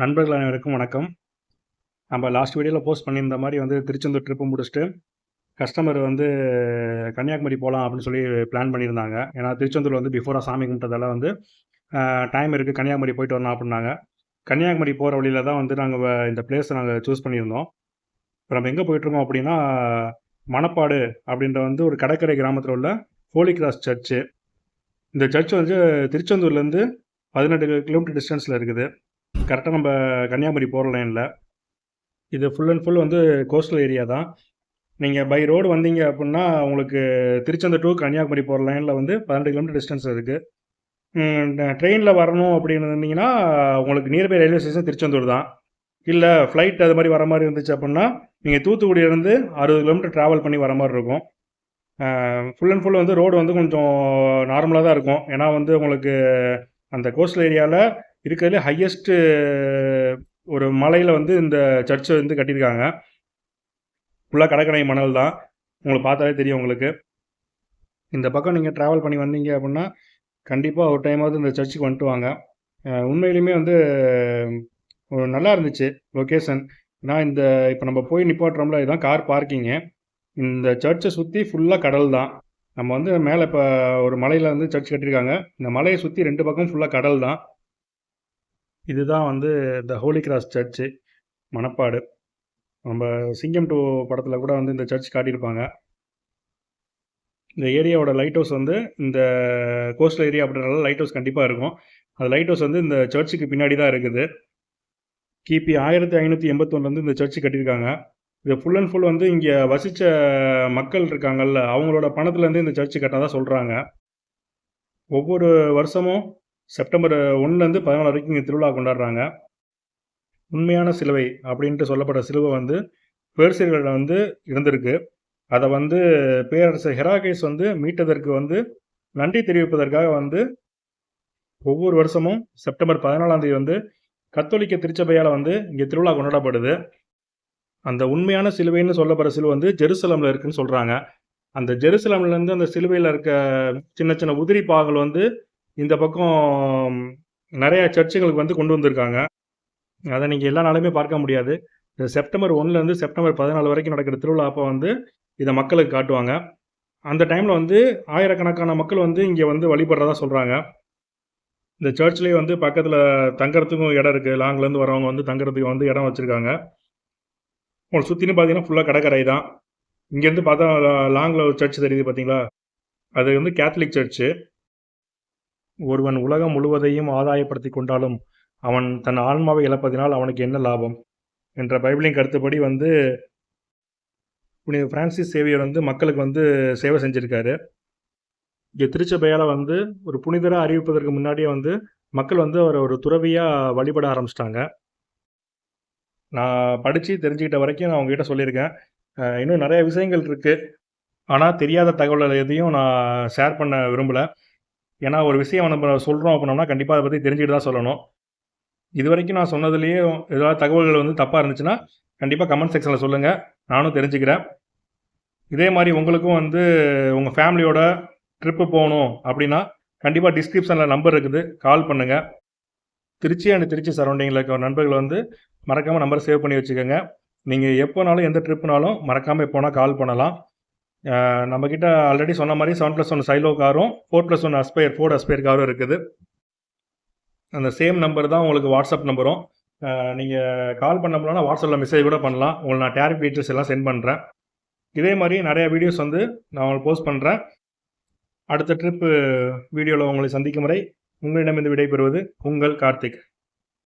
நண்பர்கள் அனைவருக்கும் வணக்கம். நம்ம லாஸ்ட் வீடியோவில் போஸ்ட் பண்ணியிருந்த மாதிரி வந்து திருச்செந்தூர் ட்ரிப்பு முடிச்சுட்டு கஸ்டமர் வந்து கன்னியாகுமரி போகலாம் அப்படின்னு சொல்லி பிளான் பண்ணியிருந்தாங்க. ஏன்னா திருச்செந்தூர் வந்து பிஃபோராக சாமி கும்பிட்டதால வந்து டைம் இருக்குது கன்னியாகுமரி போயிட்டு வரலாம் அப்படின்னாங்க. கன்னியாகுமரி போகிற வழியில் தான் வந்து நாங்கள் இந்த பிளேஸை நாங்கள் சூஸ் பண்ணியிருந்தோம். இப்போ நம்ம எங்கே போயிட்டுருக்கோம் அப்படின்னா மணப்பாடு அப்படின்ற வந்து ஒரு கடற்கரை கிராமத்தில் உள்ள ஹோலி கிராஸ் சர்ச்சு இந்த சர்ச் வந்து திருச்செந்தூர்லேருந்து பதினெட்டு கிலோமீட்டர் டிஸ்டன்ஸில் இருக்குது. கரெக்டாக நம்ம கன்னியாகுமரி போகிற லைனில் இது ஃபுல் அண்ட் ஃபுல் வந்து கோஸ்டல் ஏரியா தான். நீங்கள் பை ரோடு வந்தீங்க அப்படின்னா உங்களுக்கு திருச்செந்தூர் டு கன்னியாகுமரி போகிற லைனில் வந்து பன்னெண்டு கிலோமீட்டர் டிஸ்டன்ஸ் இருக்குது ட்ரெயினில் வரணும் அப்படின்னு இருந்தீங்கன்னா உங்களுக்கு நியர்பை ரயில்வே ஸ்டேஷன் திருச்செந்தூர் தான். இல்லை ஃப்ளைட் அது மாதிரி வர மாதிரி இருந்துச்சு அப்படின்னா நீங்கள் தூத்துக்குடியிலேருந்து அறுபது கிலோமீட்டர் ட்ராவல் பண்ணி வர மாதிரி இருக்கும். ஃபுல் அண்ட் ஃபுல் வந்து ரோடு வந்து கொஞ்சம் நார்மலாக தான் இருக்கும். ஏன்னா வந்து உங்களுக்கு அந்த கோஸ்டல் ஏரியாவில் இருக்கிறதுலே ஹையஸ்ட்டு ஒரு மலையில் வந்து இந்த சர்ச்சை வந்து கட்டியிருக்காங்க. ஃபுல்லாக கடற்கரை மணல் தான். உங்களுக்கு பார்த்தாலே தெரியும் உங்களுக்கு. இந்த பக்கம் நீங்கள் ட்ராவல் பண்ணி வந்தீங்க அப்படின்னா கண்டிப்பாக ஒரு டைமாவது இந்த சர்ச்சுக்கு வந்துட்டு வாங்க. உண்மையிலுமே வந்து ஒரு நல்லா இருந்துச்சு லொக்கேஷன் நான் இந்த இப்போ நம்ம போய் நிப்பாட்டுறோம்ல இதுதான் கார் பார்க்கிங்கு இந்த சர்ச்சை சுற்றி ஃபுல்லாக கடல் தான். நம்ம வந்து மேலே இப்போ ஒரு மலையில் வந்து சர்ச் கட்டியிருக்காங்க. இந்த மலையை சுற்றி ரெண்டு பக்கம் ஃபுல்லாக கடல் தான். இதுதான் வந்து the holy cross church Manapad நம்ம சிங்கம் டூ படத்தில் கூட வந்து இந்த சர்ச் காட்டியிருப்பாங்க. இந்த ஏரியாவோட லைட் ஹவுஸ் வந்து இந்த கோஸ்டல் ஏரியா அப்படின்றதால லைட் ஹவுஸ் கண்டிப்பாக இருக்கும். அந்த லைட் ஹவுஸ் வந்து இந்த சர்ச்சுக்கு பின்னாடி தான் இருக்குது. கிபி ஆயிரத்தி ஐநூற்றி எண்பத்தொன்னுலேருந்து இந்த சர்ச்சு கட்டியிருக்காங்க. இது ஃபுல் அண்ட் ஃபுல் வந்து இங்கே வசித்த மக்கள் இருக்காங்கல்ல அவங்களோட பணத்துலேருந்து இந்த சர்ச்சு கட்டினதாக சொல்கிறாங்க ஒவ்வொரு வருஷமும் செப்டம்பர் ஒன்றுலேருந்து பதினாலு வரைக்கும் இங்கே திருவிழா கொண்டாடுறாங்க. உண்மையான சிலுவை அப்படின்ட்டு சொல்லப்பட்ட சிலுவை வந்து பேர்சியர்களில் வந்து இருந்திருக்கு. அதை வந்து பேரரசர் ஹெராகேஸ் வந்து மீட்டதற்கு வந்து நன்றி தெரிவிப்பதற்காக வந்து ஒவ்வொரு வருஷமும் செப்டம்பர் பதினாலாம் தேதி வந்து கத்தோலிக்க திருச்சபையால் வந்து இங்கே திருவிழா கொண்டாடப்படுது. அந்த உண்மையான சிலுவைன்னு சொல்லப்படுற சிலுவை வந்து ஜெருசலமில் இருக்குன்னு சொல்கிறாங்க அந்த ஜெருசலம்லேருந்து அந்த சிலுவையில் இருக்க சின்ன சின்ன உதிரி பாகங்கள் வந்து இந்த பக்கம் நிறையா சர்ச்சுகளுக்கு வந்து கொண்டு வந்திருக்காங்க. அதை நீங்கள் எல்லா நாளுமே பார்க்க முடியாது. இந்த செப்டம்பர் ஒன்றுலேருந்து செப்டம்பர் பதினாலு வரைக்கும் நடக்கிற திருவிழா அப்போ வந்து இதை மக்களுக்கு காட்டுவாங்க. அந்த டைமில் வந்து ஆயிரக்கணக்கான மக்கள் வந்து இங்கே வந்து வழிபடுறதா சொல்கிறாங்க இந்த சர்ச்லேயே வந்து பக்கத்தில் தங்குறதுக்கும் இடம் இருக்குது லாங்லேருந்து வரவங்க வந்து தங்குறதுக்கு வந்து இடம் வச்சுருக்காங்க. உங்களுக்கு சுற்றினு பார்த்தீங்கன்னா ஃபுல்லாக கடற்கரை தான். இங்கேருந்து பார்த்தா லாங்கில் ஒரு சர்ச் தெரியுது பார்த்தீங்களா அது வந்து கேத்தலிக் சர்ச்சு ஒருவன் உலகம் முழுவதையும் ஆதாயப்படுத்தி கொண்டாலும் அவன் தன் ஆன்மாவை இழப்பதினால் அவனுக்கு என்ன லாபம்? என்ற பைபிளின் கருத்துப்படி வந்து புனித பிரான்சிஸ் சேவியர் வந்து மக்களுக்கு வந்து சேவை செஞ்சுருக்காரு. இங்கே திருச்சபையால் வந்து ஒரு புனிதராக அறிவிப்பதற்கு முன்னாடியே வந்து மக்கள் வந்து அவரை ஒரு துறவியாக வழிபட ஆரம்பிச்சிட்டாங்க. நான் படித்து தெரிஞ்சுக்கிட்ட வரைக்கும் நான் உங்ககிட்ட சொல்லியிருக்கேன். இன்னும் நிறைய விஷயங்கள் இருக்குது ஆனால் தெரியாத தகவல்கள் எதையும் நான் ஷேர் பண்ண விரும்பலை. ஏன்னா ஒரு விஷயம் நம்ம சொல்கிறோம் அப்படின்னோம்னா கண்டிப்பாக அதை பற்றி தெரிஞ்சுட்டு தான் சொல்லணும். இது வரைக்கும் நான் சொன்னதுலேயே ஏதாவது தகவல்கள் வந்து தப்பாக இருந்துச்சுன்னா கண்டிப்பாக கமெண்ட் செக்ஷனில் சொல்லுங்கள் நானும் தெரிஞ்சுக்கிறேன். இதே மாதிரி உங்களுக்கும் வந்து உங்கள் ஃபேமிலியோட ட்ரிப்பு போகணும் அப்படின்னா கண்டிப்பாக டிஸ்கிரிப்ஷனில் நம்பர் இருக்குது. கால் பண்ணுங்கள் திருச்சி அண்ட் திருச்சி சரௌண்டிங்கில் இருக்கிற நண்பர்கள் வந்து மறக்காமல் நம்பர் சேவ் பண்ணி வச்சுக்கோங்க. நீங்கள் எப்போனாலும் எந்த ட்ரிப்புனாலும் மறக்காமல் எப்போனா கால் பண்ணலாம். நம்மக்கிட்ட ஆல்ரெடி சொன்ன மாதிரி செவன் ப்ளஸ் ஒன் சைலோ காரும் four plus one Aspire Ford Aspire காரும் இருக்குது. அந்த சேம் நம்பர் தான் உங்களுக்கு வாட்ஸ்அப் நம்பரும் நீங்கள் கால் பண்ண முடியலனா வாட்ஸ்அப்பில் மெசேஜ் கூட பண்ணலாம். உங்களுக்கு நான் டேரிஃப் டீட்டெயில்ஸ் எல்லாம் சென்ட் பண்ணுறேன் இதே மாதிரி நிறைய வீடியோஸ் வந்து நான் உங்களுக்கு போஸ்ட் பண்ணுறேன் அடுத்த ட்ரிப்பு வீடியோவில் உங்களை சந்திக்கும் முறை உங்களிடமிருந்து விடைபெறுவது உங்கள் கார்த்திக்.